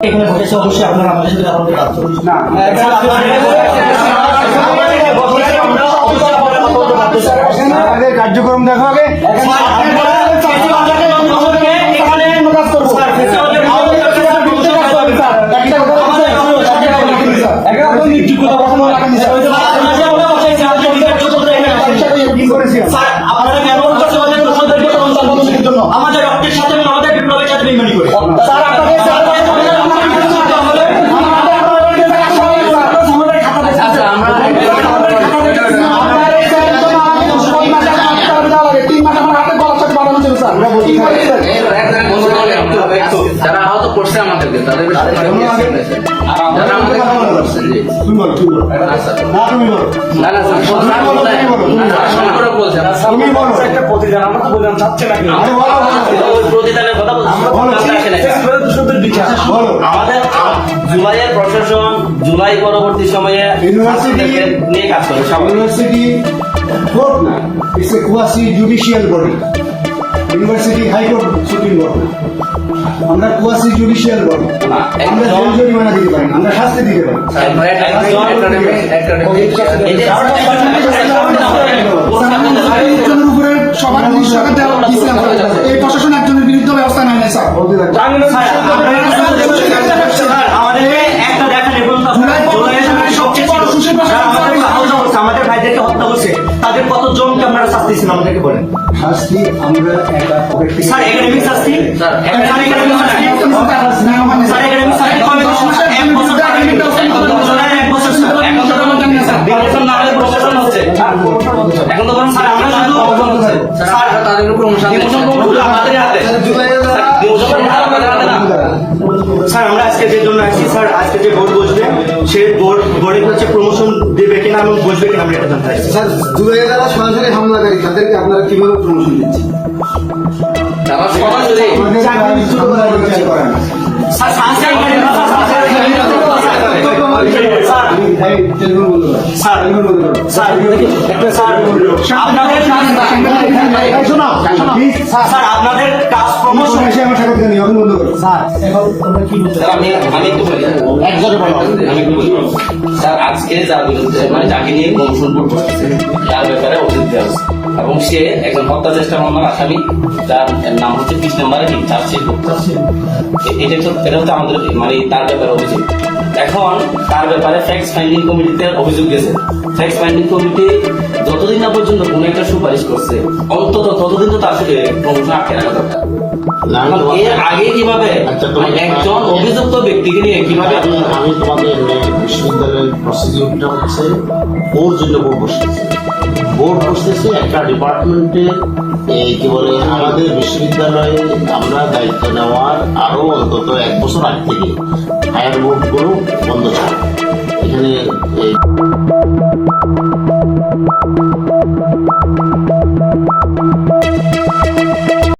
এখানে ঘটেছে অবশ্যই আপনারা আমাদের সাথে আমাদের কাজ করুন না আমাদের কার্যক্রম দেখো আগে আমাদের বলো? আমাদের জুলাইয়ের প্রশাসন জুলাই পরবর্তী সময়ে University- নিয়ে কাজ করে। ইউনিভার্সিটি কোর্ট না it's a quasi judicial body university high court supreme court আমরা কোয়াসি জুডিশিয়াল বডি আমরা জেল জরিমানা দিতে পারি আমরা শাস্তি দিতে পারি একজনের উপরে সবার। এই প্রশাসন একজনের বিরুদ্ধে ব্যবস্থা নেয় না স্যার। তাদের কত জনকে আপনারা শাস্তি দিচ্ছেন আমাদেরকে বলেন শাস্তি আমরা একটা পকেট থেকে স্যার একাডেমিক শাস্তি স্যার, স্যার একাডেমিক শাস্তি স্যার একাডেমিক শাস্তি কয় বছর? এক বছর এক বছর এক বছর স্যার এক বছর বিবেচনা না হলে প্রশাসন হচ্ছে এখন তো স্যার আমরা শুধু স্যার তাদের উপর অনুসন্ধান আমাদের হাতে স্যার আমরা আজকে যে জন্য আসছি স্যার আজকে যে বোর্ড বসবে সে বোর্ড বোর্ডে হচ্ছে প্রমোশন দেবে কিনা এবং বসবে কিনা আমরা এটা জানতে চাইছি স্যার দুবাইয়ে যারা সরাসরি হামলাকারী তাদেরকে আপনারা কীভাবে প্রমোশন দিচ্ছেন তারা সরাসরি আপনাদের কাজ প্রমোশন প্রমোশন এসে আমার সাথে কথা এখন বন্ধ করো। স্যার, স্যার, আমি আমি একটু বলি একজনে বলো। আমি একটু বলি। স্যার আজকে যার বিরুদ্ধে মানে যাকে নিয়ে কমিশন বোর্ড বসতেছে তার ব্যাপারে অভিযোগ দেওয়া হচ্ছে। এবং সে একজন হত্যা চেষ্টা মামলার আসামি যার নাম হচ্ছে বিশ নম্বরে চার্জশিট করতে এটা তো এটা হচ্ছে আমাদের মানে তার ব্যাপারে অভিযোগ। এখন তার ব্যাপারে ফ্যাক্স ফাইন্ডিং কমিটিতে অভিযোগ গেছে। ফ্যাক্স ফাইন্ডিং কমিটি যতদিন না পর্যন্ত কোনো একটা সুপারিশ করছে অন্তত ততদিন তো তার সাথে প্রমোশন আটকে রাখা দরকার। এর আগে কীভাবে আচ্ছা, মানে একজন অভিযুক্ত ব্যক্তিকে নিয়ে কীভাবে আমি তোমাদের বিশ্ববিদ্যালয়ের প্রসিডিউরটা হচ্ছে ওর জন্য বোর্ড বোর্ড বসতেছে একটা ডিপার্টমেন্টে কি বলে আমাদের বিশ্ববিদ্যালয়ে আমরা দায়িত্ব নেওয়ার আরও অন্তত এক বছর আগ থেকে হায়ার বোর্ডগুলো বন্ধ ছিল এখানে